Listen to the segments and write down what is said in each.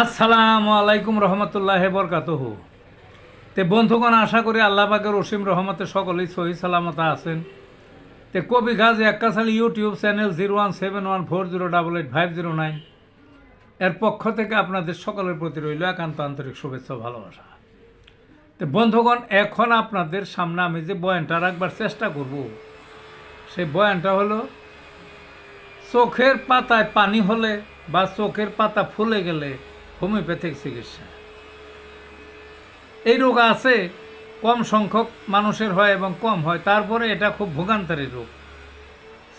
আসসালামু আলাইকুম রহমতুল্লাহ বরকাতহু। তে বন্ধুগণ, আশা করি আল্লাহ পাকের রসিম রহমতে সকলেই সহি সালামত আছেন। তে কবি গাজী এক্কাশালী YouTube channel zero one seven one four zero double eight five zero nine. এর পক্ষ থেকে আপনাদের সকলের প্রতি রইল একান্ত আন্তরিক শুভেচ্ছা ভালোবাসা। তো বন্ধুগণ, এখন আপনাদের সামনে আমি যে বয়ানটা রাখবার চেষ্টা করব, সেই বয়ানটা হলো, চোখের পাতায় পানি হলে বা চোখের পাতা ফুলে গেলে হোমিওপ্যাথিক চিকিৎসা। এই রোগ আছে, কম সংখ্যক মানুষের হয় এবং কম হয়, তারপরে এটা খুব ভোগান্তারী রোগ।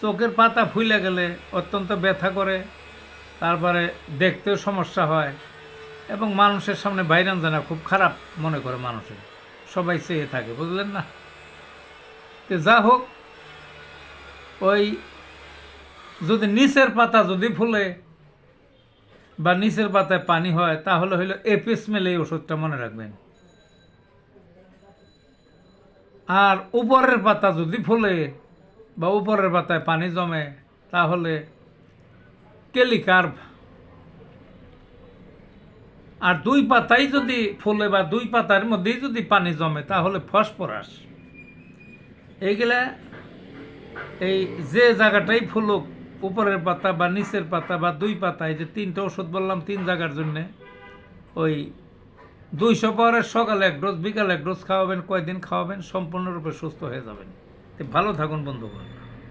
চোখের পাতা ফুলে গেলে অত্যন্ত ব্যথা করে, তারপরে দেখতেও সমস্যা হয় এবং মানুষের সামনে বাইরান জানা খুব খারাপ মনে করে মানুষের। সবাই চেয়ে থাকে, বুঝলেন না? তো যা হোক, ওই যদি নিচের পাতা যদি ফুলে বা নিচের পাতায় পানি হয়, তাহলে হইল এপিস মেলে এই ওষুধটা মনে রাখবেন। আর উপরের পাতা যদি ফুলে বা উপরের পাতায় পানি জমে, তাহলে টেলিকার্ভ আর দুই পাতাই যদি ফুলে বা দুই পাতার মধ্যেই যদি পানি জমে, তাহলে ফসফরাস। এইগুলা এই যে জায়গাটাই ফুলুক উপরের পাতা বা নিচের পাতা বা দুই পাতা, এই যে তিনটা ওষুধ বললাম তিন জায়গার জন্যে, ওই দুইশো পাওয়ারের সকালে এক ডোজ, বিকালে এক ডোজ খাওয়াবেন, কয়দিন খাওয়াবেন, সম্পূর্ণরূপে সুস্থ হয়ে যাবেন। ভালো থাকুন, বন্ধুগণ।